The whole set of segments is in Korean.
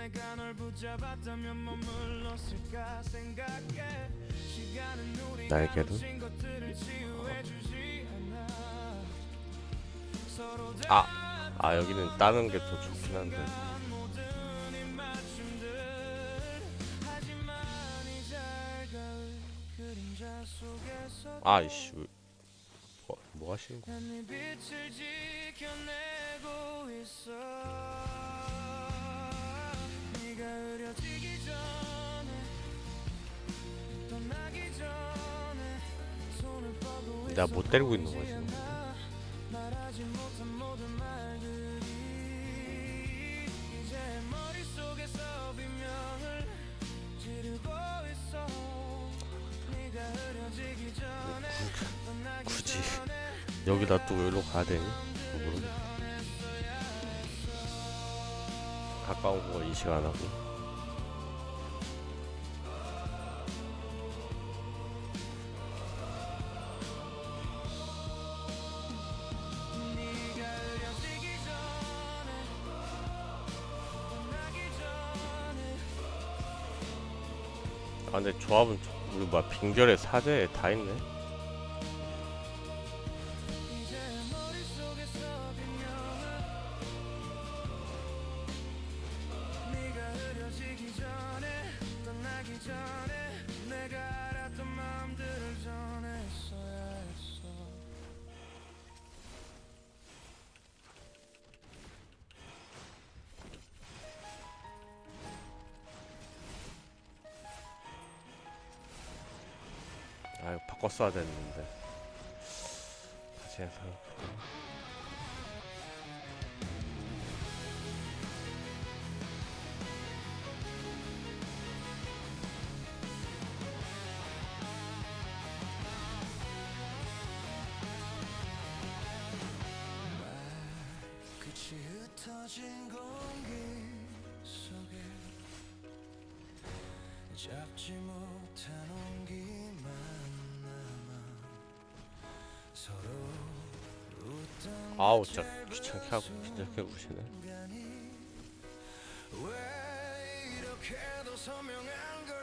내가 널 붙잡았다면 머물렀을까 생각해 시간은 않아 서로 아, 아 여기는 따는 게 더 좋긴 한데. 아이씨, 왜- 뭐, 뭐 하시는 거? 난 있어 네가 흐려지기 전에 떠나기 굳이. 전에 여기다 또 여기로 가야 되니? 모르겠네. 가까운 거 인식 안 하고. 아 근데 조합은 좀- 우리 뭐야 빙결에 사제에 다 있네. 아 이거 바꿨어야 됐는데. 다시 해서. 잡지 못한 온기만 아우 진짜 귀찮게 하고 귀찮게. 순간이 왜 이렇게도 선명한 걸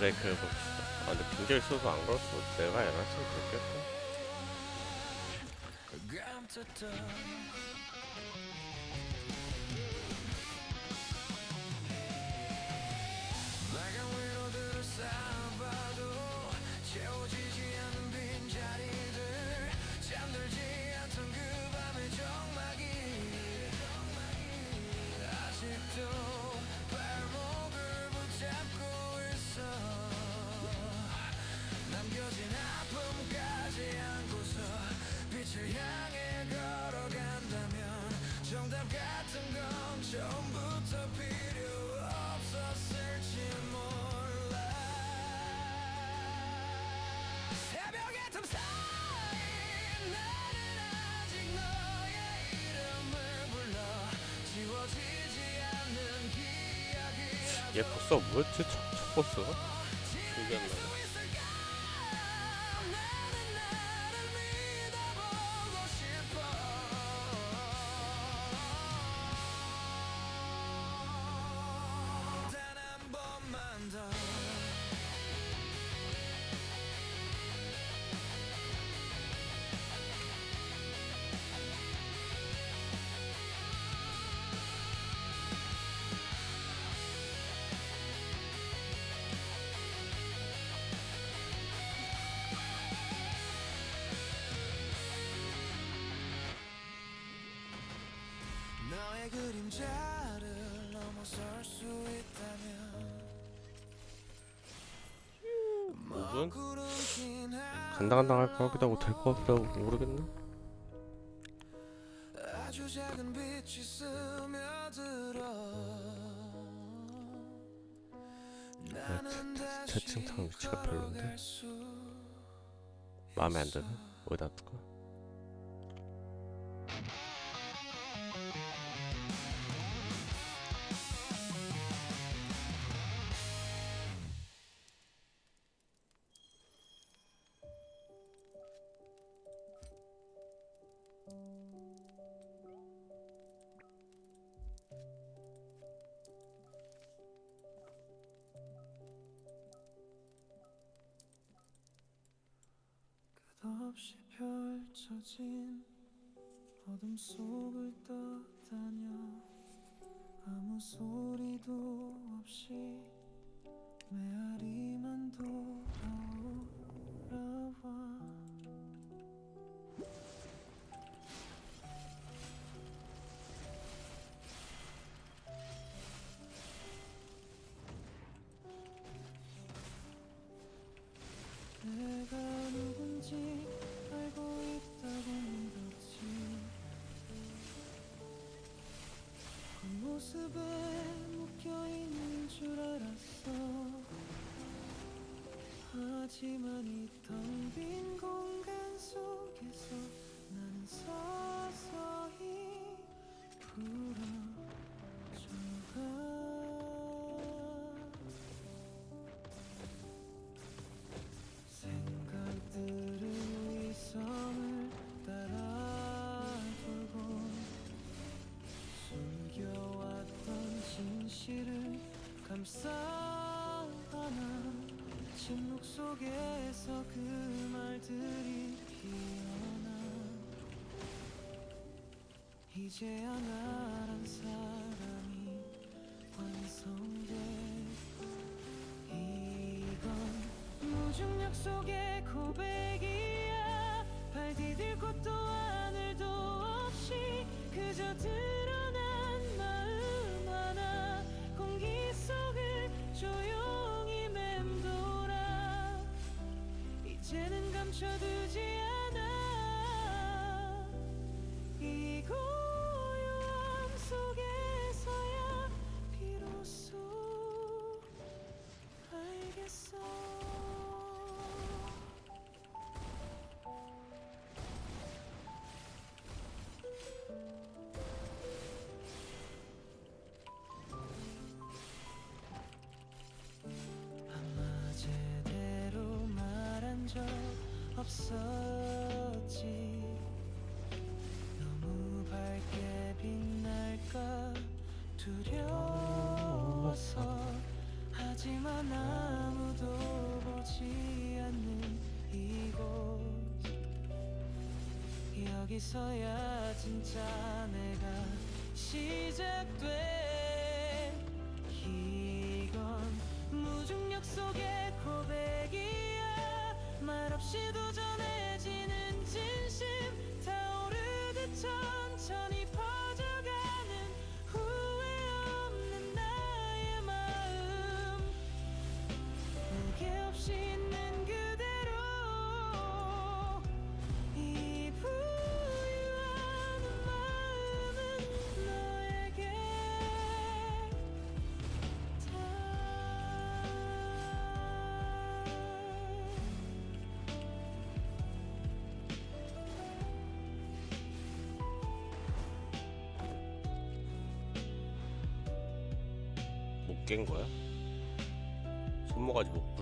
브레이크 해봅시다. 아 근데 빙결 있어서 안 걸었어. 내가 해놨으면 됐겠다. 얘 보스가 뭐였지? 첫, 첫 보스가? 기억이 안 나네. 넘어설 수 있다면. 부분 간당간당할 것 같기도 하고 될 것 같기도 하고 모르겠네. 아주 작은 빛이 스며들어. 다시 채팅창 위치가 별론데? 마음에 안 드네? 어디다 둘까 펼쳐진 어둠 속을 떠다녀 아무 소리도 없이 모습에 묶여있는 줄 알았어. 하지만 이 텅 빈 공간 속에서 나는 서서히 부러져가 침묵 속에서 그 말들이 피어나? 이제야 나란 사람이 완성돼. 이건 무중력 속의 고백이야. 발 디딜 곳도 하늘도 없이 그저 드러 이제는 감춰두지 않아. 이 고요함 속에 적 없었지. 너무 밝게 빛날까 두려워서. 하지만 아무도 보지 않는 이곳. 여기서야 진짜 내가 시작돼 깬 거야? 손모가지 못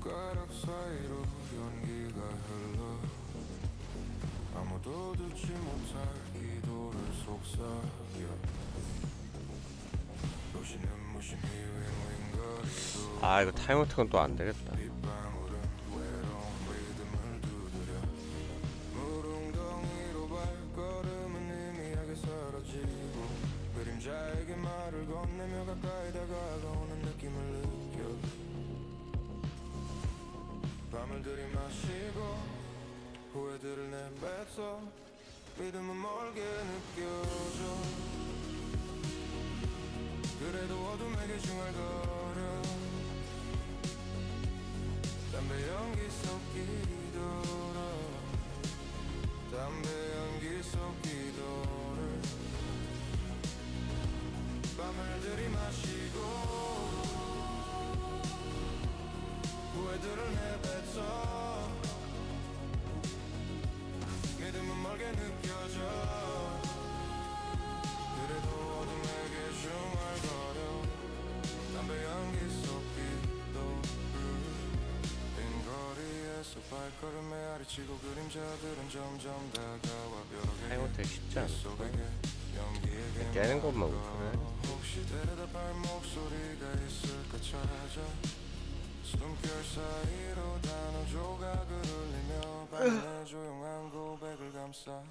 손가락 사이로 연기가 흘러 아무도 듣지 못할 기도를 속삭여 도시는 무심히 윈윈가 아 이거 타이머택은 또안 되겠다. 밤을 들이 마시고 후회들을 내뱉어 믿음은 멀게 느껴져. 그래도 어둠에게 중얼거려. 담배 연기 섞이더라 담배 연기 섞이더라 밤을 들이마시고 후회들을 내뱉어. 믿음은 멀게 느껴져. 그래도 어둠에게 중얼거려 담배 연기 섞이더라 빈 거리에서 발걸음에 아리치고 그림자들은 점점 다가와 벽에 타이머택 쉽지 연기에게 깨는 것만 못하네. 혹시 대답할 목소리가 있을까? 찾아 숨결 사이로 단어 조각을 흘리며 밤의 조용한 고백을 감싸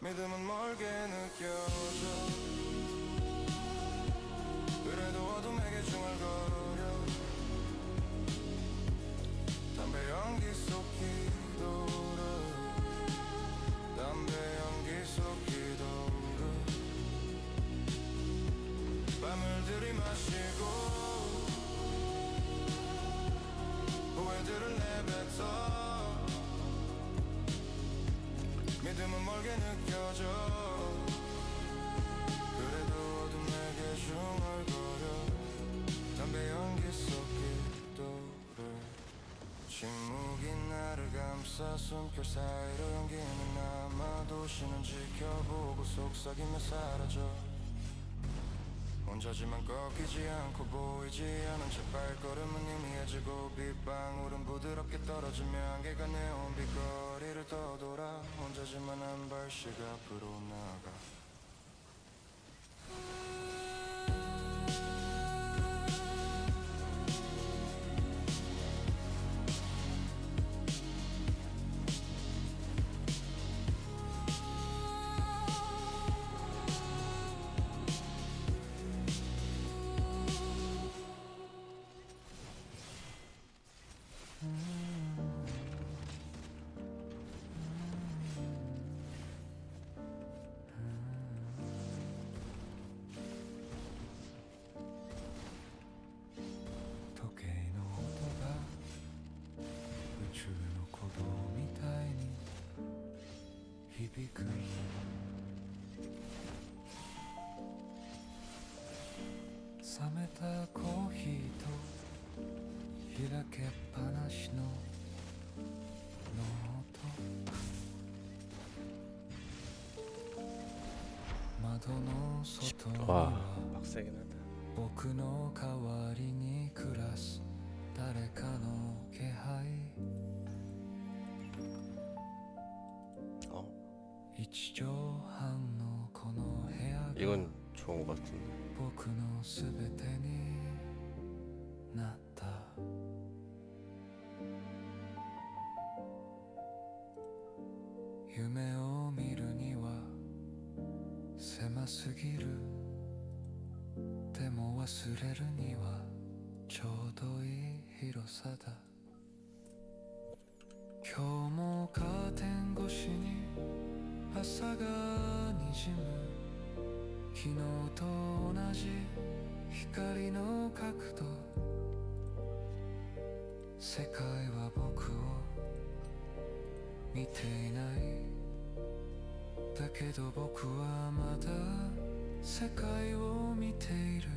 믿음은 멀게 느껴져 그래도 어둠에게 중얼거려 담배 연기 섞이도록 담배 연기 섞이도록 밤을 들이마시고 후회들을 내뱉어. 믿음은 멀게 느껴져. 그래도 어둠에게 중얼거려. 담배 연기 섞이도록 침묵이 나를 감싸 숨결 사이로 연기는 남아 도시는 지켜보고 속삭이며 사라져 혼자지만 꺾이지 않고 보이지 않은 채 발걸음은 희미해지고 빗방울은 부드럽게 떨어지며 안개가 내온 빛거리를 떠돌아 혼자지만 한 발씩 앞으로 나가 冷めたコーヒーと開けっぱしのノート。窓の外は僕の代わりに暮らす誰かの気配。 이건 좋은 것 같은데. 朝がにじむ昨日と同じ光の角度世界は僕を見ていないだけど僕はまだ世界を見ている